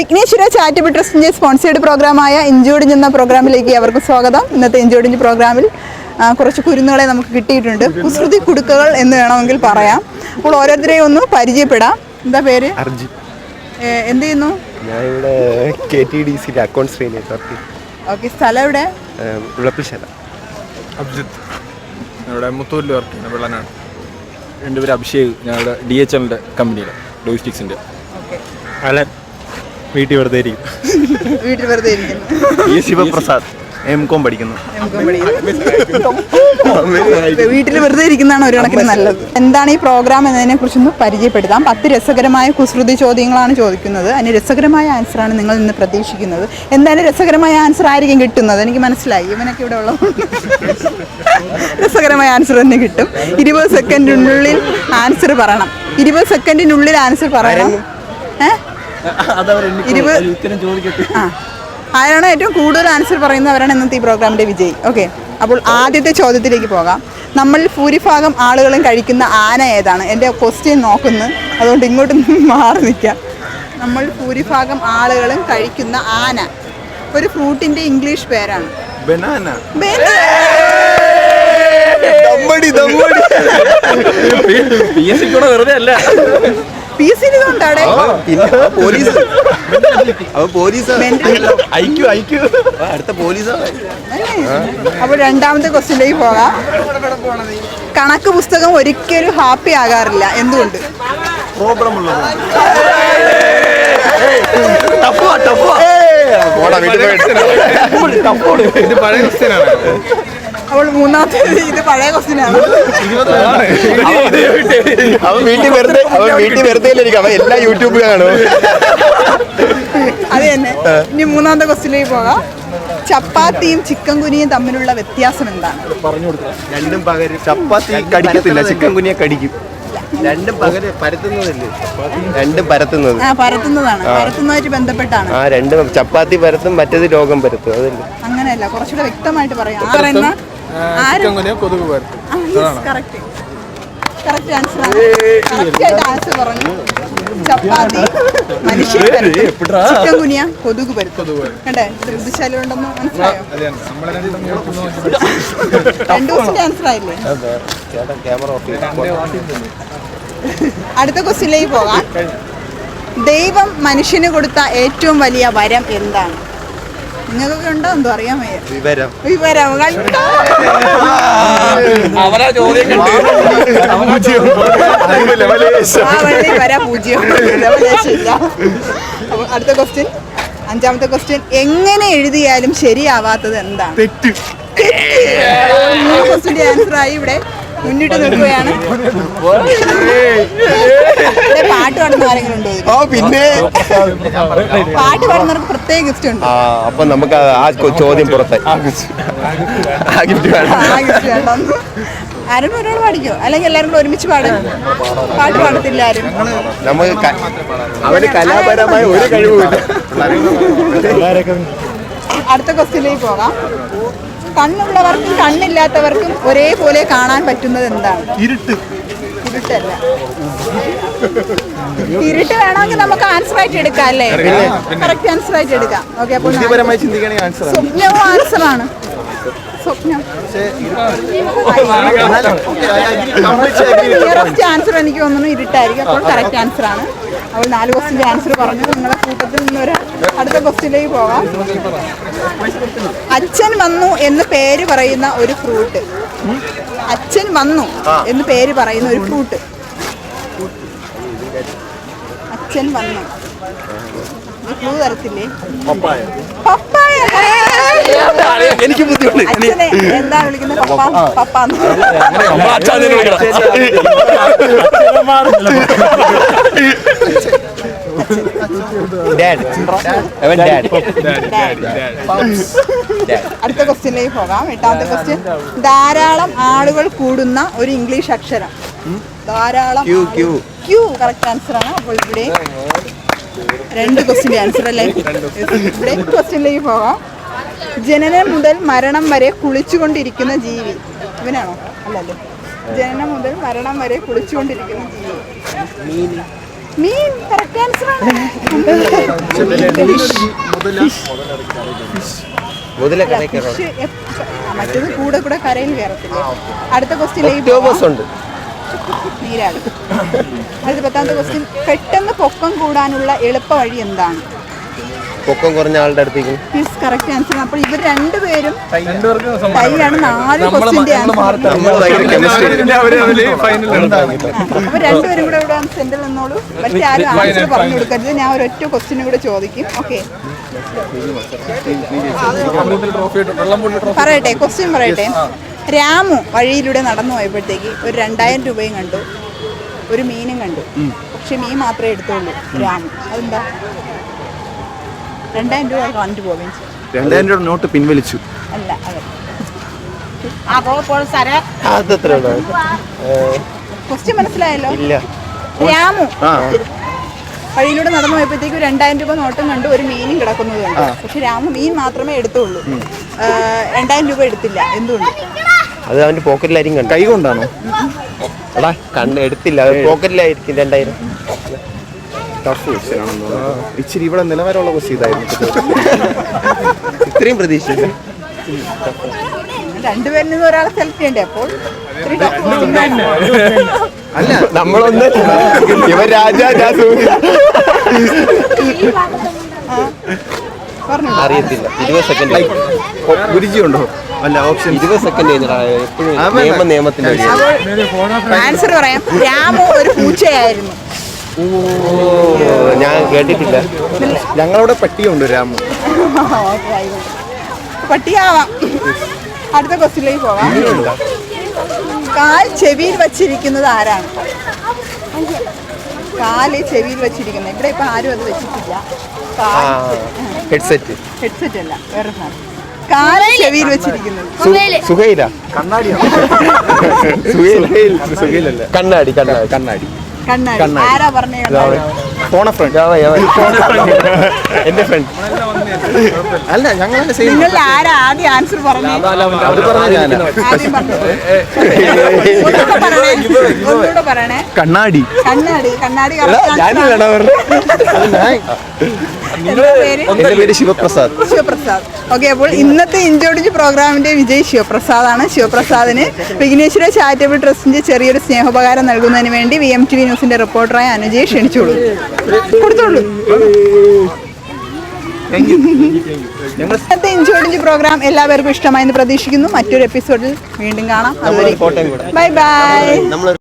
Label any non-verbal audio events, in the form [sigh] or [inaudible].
Vighneshwara charitable ട്രസ്റ്റിന്റെ sponsored പ്രോഗ്രാമായ ഇഞ്ചോടിഞ്ച് എന്ന പ്രോഗ്രാമിലേക്ക് അവർക്ക് സ്വാഗതം. ഇന്നത്തെ ഇഞ്ചോടിഞ്ച് പ്രോഗ്രാമിൽ കുറച്ച് കുരുന്നുകളെ നമുക്ക് കിട്ടിയിട്ടുണ്ട്. കുസൃതി കുടുക്കകൾ എന്ന് വേണമെങ്കിൽ പറയാം. അപ്പോൾ ഓരോരുത്തരെയും ഒന്ന് പരിചയപ്പെടാം. എന്താ പേര്? എന്ത് ചെയ്യുന്നു? ഞാൻ ഇവിടെ കെ ടി ഡി സിയിലെ അക്കൗണ്ട്സ് ട്രെയിനിങ് വർക്ക് ഓക്കെ സ്ഥലം എവിടെ? അഭിജിത്ത് ഇവിടെ മുത്തൂരിൽ വർക്ക് ചെയ്യുന്ന വെള്ളനാട് എന്റെ പേര് അഭിഷേക് ഞങ്ങളുടെ ഡി എച്ച് എല്ലിന്റെ കമ്പനിയുടെ ലോജിസ്റ്റിക്സിന്റെ. ഓക്കെ. അലൻ. വീട്ടിൽ വെറുതെ ഇരിക്കും വീട്ടിൽ വെറുതെ ഇരിക്കുന്നു. ഈ ശിവപ്രസാദ് എം കോം പഠിക്കുന്നു. വീട്ടിൽ വെറുതെ ഇരിക്കുന്നതാണ് ഒരു കണക്കിന് നല്ലത്. എന്താണ് ഈ പ്രോഗ്രാം എന്നതിനെ കുറിച്ചൊന്ന് പരിചയപ്പെടുത്താം. പത്ത് രസകരമായ കുസൃതി ചോദ്യങ്ങളാണ് ചോദിക്കുന്നത്. അതിന് രസകരമായ ആൻസർ ആണ് നിങ്ങൾ ഇന്ന് പ്രതീക്ഷിക്കുന്നത്. എന്തായാലും രസകരമായ ആൻസർ ആയിരിക്കും കിട്ടുന്നത്. എനിക്ക് മനസ്സിലായി. ഇവനൊക്കെ ഇവിടെ ഉള്ള രസകരമായ ആൻസർ തന്നെ കിട്ടും. ഇരുപത് സെക്കൻഡിനുള്ളിൽ ആൻസർ പറയണം. ഇരുപത് സെക്കൻഡിനുള്ളിൽ ആൻസർ പറയണം. ഏ? ഇരുപത് ആ ആരാണ് ഏറ്റവും കൂടുതൽ ആൻസർ പറയുന്നവരാണ് ഇന്നത്തെ ഈ പ്രോഗ്രാമിന്റെ വിജയി. ഓക്കെ അപ്പോൾ ആദ്യത്തെ ചോദ്യത്തിലേക്ക് പോകാം. നമ്മൾ ഭൂരിഭാഗം ആളുകളും കഴിക്കുന്ന ആന ഏതാണ്? എന്റെ ക്വസ്റ്റ്യൻ നോക്കുന്നു. അതുകൊണ്ട് ഇങ്ങോട്ട് മാറി നിൽക്കാം. നമ്മൾ ഭൂരിഭാഗം ആളുകളും കഴിക്കുന്ന ആന. ഒരു ഫ്രൂട്ടിന്റെ ഇംഗ്ലീഷ് പേരാണ്. ബനാന [laughs] വെറുതെ അല്ല. പി എസ് സി കൊണ്ടാടെ പിന്നെ പോലീസ്. അവ പോലീസ്. IQ IQ. അടുത്ത പോലീസാണ് അപ്പോൾ രണ്ടാമത്തെ ക്വസ്റ്റ്യനിലേക്ക് പോകാം. കണക്ക് പുസ്തകം ഒരിക്കലും ഹാപ്പി ആകാറില്ല. എന്തുകൊണ്ട്? പ്രോബ്ലം ഉള്ളത് ഇത് പഴയ ക്വസ്റ്റ്യനാണ്. അപ്പോൾ മൂന്നാമത്തെ ഇത് പഴയ ക്വസ്റ്റിനാണ്. അവൻ വീട്ടിൽ വെറുതെ അവൻ വീട്ടിൽ വെറുതെ ഇരിക്കും അവൻ എല്ലാ യൂട്യൂബ് കാണും അത് തന്നെ. ഇനി മൂന്നാമത്തെ ക്വസ്റ്റിലേക്ക് പോകാം. ചപ്പാത്തിയും ചിക്കൻ കുനിയും തമ്മിലുള്ള വ്യത്യാസം എന്താണ്? രണ്ടും പകരം ചപ്പാത്തി കടിക്കത്തില്ല ചിക്കൻ കുനിയെ കടിക്കും. രണ്ടും പകരം പരത്തുന്നതല്ലേ? രണ്ടും പരത്തുന്നത്. ആ പരത്തുന്നതാണ്. പരത്തുന്നതായിട്ട് ബന്ധപ്പെട്ടാണ്. ആ രണ്ടും ചപ്പാത്തി പരത്തും മറ്റേത് രോഗം പരത്തും അതല്ലേ? അങ്ങനെയല്ല കുറച്ചുകൂടെ വ്യക്തമായിട്ട് പറയാം. കൊതുക് പരത്തും. കറക്റ്റ് കറക്റ്റ് ആൻസർ ആണ്. കറക്റ്റ് ആയിട്ട് ആൻസർ പറഞ്ഞു. ചപ്പാത്തി മനുഷ്യൻ ചിക്കൻ കുനിയ കൊതുക് പരുത്തും. കണ്ടേ ബുദ്ധിശാലി ഉണ്ടെന്ന് മനസ്സിലായോ? രണ്ടും ആൻസർ [laughs] ആയില്ലേ? അടുത്ത ക്വസ്റ്റ്യനിലേക്ക് പോകാം. ദൈവം മനുഷ്യന് കൊടുത്ത ഏറ്റവും വലിയ വരം എന്താണ്? നിങ്ങൾക്കൊക്കെ ഉണ്ടോ? എന്തോ അറിയാൻ വയ്യ. വിവരം. വിവരം. കണ്ടോ? അവരാ ചോദ്യം ആ വഴി വരാ പൂജ്യം. അടുത്ത ക്വസ്റ്റ്യൻ അഞ്ചാമത്തെ ക്വസ്റ്റ്യൻ എങ്ങനെ എഴുതിയാലും ശരിയാവാത്തത് എന്താണ്? തെറ്റ്. ക്വസ്റ്റ്യന്റെ ആൻസർ ആയി ഇവിടെ. മുന്നിട്ട് നിൽക്കുകയാണ്. പാട്ട് പാടുന്ന ആരെങ്കിലും ഉണ്ടോ ഇതിൽ? ആ പിന്നെ പാട്ട് പാടുന്നവർക്ക് പ്രത്യേക ഗിഫ്റ്റ് ഉണ്ട്. ആ അപ്പൊ നമുക്ക് ആ- ആ കൊ- ചോദ്യം പുറത്തായി. ആ ഗിഫ്റ്റ് വേണം. ആ ഗിഫ്റ്റ് വേണ്ടെന്ന് ആരും ഒരാൾ പാടിക്കോ? അല്ലെങ്കിൽ എല്ലാവരും കൂടെ ഒരുമിച്ച് പാടും പാട്ട് പാടത്തില്ല ആരും. നമുക്ക് ക- അവന് കലാപരമായ ഒരു കഴിവുമില്ല അടുത്ത ക്വസ്റ്റ്യനിലേക്ക് പോകാം. കണ്ണുള്ളവർക്കും കണ്ണില്ലാത്തവർക്കും ഒരേപോലെ കാണാൻ പറ്റുന്നത് എന്താണ്? ഇരുട്ട്. ഇരുട്ടല്ല. ഇരുട്ട് വേണമെങ്കിൽ നമുക്ക് ആൻസർ ആയിട്ട് എടുക്കാം അല്ലേ? കറക്റ്റ് ആൻസർ ആയിട്ട് എടുക്കാം. ഓക്കെ അപ്പോൾ സ്വപ്നവും ആൻസർ ആണ്. സ്വപ്നം. നിയറസ്റ്റ് ആൻസർ എനിക്ക് തോന്നുന്നു ഇരുട്ടായിരിക്കും. അപ്പോൾ കറക്റ്റ് ആൻസർ ആണ്. അപ്പോൾ നാല് ക്വസ്റ്റിന്റെ ആൻസർ പറഞ്ഞു. നിങ്ങളുടെ കൂട്ടത്തിൽ നിന്ന് ഒരു അടുത്ത ക്വസ്റ്റിലേക്ക് പോകാം. അച്ഛൻ വന്നു എന്ന് പേര് പറയുന്ന ഒരു ഫ്രൂട്ട് അച്ഛൻ വന്നു എന്ന് പേര് പറയുന്ന ഒരു ഫ്രൂട്ട് അച്ഛൻ വന്നു ക്ലൂ തരത്തില്ലേ പപ്പായ എനിക്ക് ബുദ്ധിമുട്ട് എന്താ വിളിക്കുന്നത് പപ്പ പപ്പാന്ന് അടുത്ത ക്വസ്റ്റ്യനിലേക്ക് പോകാം എട്ടാമത്തെ ക്വസ്റ്റ്യൻ ധാരാളം ആളുകൾ കൂടുന്ന ഒരു ഇംഗ്ലീഷ് അക്ഷരം ധാരാളം Q Q Q correct answer ആണ്. അപ്പോൾ ഇവിടെ രണ്ട് ക്വസ്റ്റിന്റെ ആൻസർ അല്ലേ? [laughs] [laughs] ഇവിടെ ക്വസ്റ്റ്യനിലേക്ക് പോകാം. ജനനം മുതൽ മരണം വരെ കുളിച്ചുകൊണ്ടിരിക്കുന്ന ജീവി. ഇവനാണോ? അല്ലല്ലോ. ജനനം മുതൽ മരണം വരെ കുളിച്ചുകൊണ്ടിരിക്കുന്ന ജീവി. മീൻ. കറക്റ്റ് ആൻസർ ആണ്. മറ്റേത് കൂടെ കൂടെ കരയിൽ കയറത്തില്ല? അടുത്ത ക്വസ്റ്റ്യനിലേക്ക് നീരാളി അടുത്ത പത്താമത്തെ ക്വസ്റ്റ്യൻ പെട്ടെന്ന് പൊക്കം കൂടാനുള്ള എളുപ്പ വഴി എന്താണ്? പൊക്കം കുറഞ്ഞ ആളുടെ അടുത്തേക്ക്. യെസ് കറക്റ്റ് ആൻസർ അപ്പോൾ ഇവർ രണ്ടുപേരും തൈയാണ് നാല് chemistry. അപ്പൊ രണ്ടുപേരും കൂടെ ഇവിടെ സെന്ററിൽ നിന്നോളൂ. മറ്റേ ആരും ആൻസർ പറഞ്ഞു കൊടുക്കരുത്. ഞാൻ ഒരൊറ്റ ക്വസ്റ്റിനും കൂടെ ചോദിക്കും. ഓക്കെ പറയട്ടെ. ക്വസ്റ്റ്യൻ പറയട്ടെ. രാമു വഴിയിലൂടെ നടന്നു പോയപ്പോഴത്തേക്ക് ഒരു രണ്ടായിരം രൂപയും കണ്ടു. ഒരു മീനും കണ്ടു. പക്ഷെ മീൻ മാത്രമേ എടുത്തുള്ളൂ രാമു. അതെന്താ? രണ്ടായിരം രൂപ കണ്ടു പോവുകയും ചെയ്തു. രണ്ടായിരം രൂപ നോട്ട് പിൻവലിച്ചു. അല്ല അതെ. ക്വസ്റ്റ്യൻ മനസ്സിലായല്ലോ? ഇല്ല. രാമു ആ. വഴിയിലൂടെ നടന്നു പോയപ്പോഴത്തേക്ക് രണ്ടായിരം രൂപ നോട്ടും കണ്ടു. ഒരു മീനും കിടക്കുന്നത് കണ്ടു. പക്ഷെ രാമു മീൻ മാത്രമേ എടുത്തുള്ളൂ. രണ്ടായിരം രൂപ എടുത്തില്ല. എന്തുകൊണ്ട്? അത് അവന്റെ പോക്കറ്റിലായിരിക്കും കണ്ടു കൈ കൊണ്ടാണോ? എടാ കണ്ട് എടുത്തില്ല അത് പോക്കറ്റിലായിരിക്കും രണ്ടായിരം. ടഫ് ക്വസ്റ്റ്യൻ തോന്നുന്നു. ഇച്ചിരി ഇവിടെ നിലവാരമുള്ള ക്വസ്റ്റ്യൻ ഇതായിരുന്നു ഇത്രയും പ്രതീക്ഷിച്ചില്ല രണ്ടുപേരിൽ നിന്ന് ഒരാളെ സെലക്ട് ചെയ്യണ്ടേ? അപ്പോൾ. അല്ല. നമ്മളൊന്ന് ഇവൻ രാജാ രാജു. അറിയത്തില്ല. ഇരുപത് സെക്കൻഡ് ഗുരുജി ഉണ്ടോ അല്ല ഓപ്ഷൻ. ഇരുപത് സെക്കൻഡ് എപ്പോഴും ആ, നിയമത്തിന്റെ ആൻസർ പറയാം. രാമു ഒരു പൂച്ചയായിരുന്നു. ഓ ഞാൻ കേട്ടിട്ടില്ല. ഞങ്ങളവിടെ പട്ടിയുണ്ട് രാമു. പട്ടിയാവാം. അടുത്ത ക്വസ്റ്റിലേക്ക് പോവാം. കാൽ ചെവിയിൽ വച്ചിരിക്കുന്നത് ആരാണ്? കാൽ ചെവിയിൽ വെച്ചിരിക്കുന്നത്. ഇവിടെ ഇപ്പൊ ആരും അത് വെച്ചിട്ടില്ല. കാൽ ഹെഡ്സെറ്റ്. ഹെഡ്സെറ്റ് അല്ല വേറെ സാധനം. കാൽ ചെവിയിൽ വെച്ചിരിക്കുന്നത് സുഹൈല. കണ്ണാടിയാണ് സുഹൈൽ. സുഖയിലല്ല കണ്ണാടി കണ്ണാടി. കണ്ണാടി. കണ്ണാടി. കണ്ണാടി. ആരാ പറഞ്ഞ? കണ്ണാടി ഫോണ ഫ്രണ്ട്. യാവ, യാവ. എന്റെ ഫ്രണ്ട്. അല്ല ഞങ്ങൾ നിങ്ങൾ ആരാ ആദ്യം ആൻസർ പറഞ്ഞു? കണ്ണാടി. കണ്ണാടി കണ്ണാടി എന്റെ പേര്? ശിവപ്രസാദ്. ശിവപ്രസാദ്. ഓക്കെ അപ്പോൾ ഇന്നത്തെ ഇഞ്ചോടിഞ്ച് പ്രോഗ്രാമിന്റെ വിജയ് ശിവപ്രസാദ് ആണ് ശിവപ്രസാദിന് വിഘ്നേശ്വര ചാരിറ്റബിൾ ട്രസ്റ്റിന്റെ ചെറിയൊരു സ്നേഹോപകാരം നൽകുന്നതിന് വേണ്ടി വി എം ടി വി ന്യൂസിന്റെ റിപ്പോർട്ടറായ അനുജയെ ക്ഷണിച്ചോളൂ. കൊടുത്തോളൂ. ഇന്നത്തെ ഇഞ്ചോടിഞ്ച് പ്രോഗ്രാം എല്ലാവർക്കും ഇഷ്ടമായെന്ന് പ്രതീക്ഷിക്കുന്നു. മറ്റൊരു എപ്പിസോഡിൽ വീണ്ടും കാണാം. Bye bye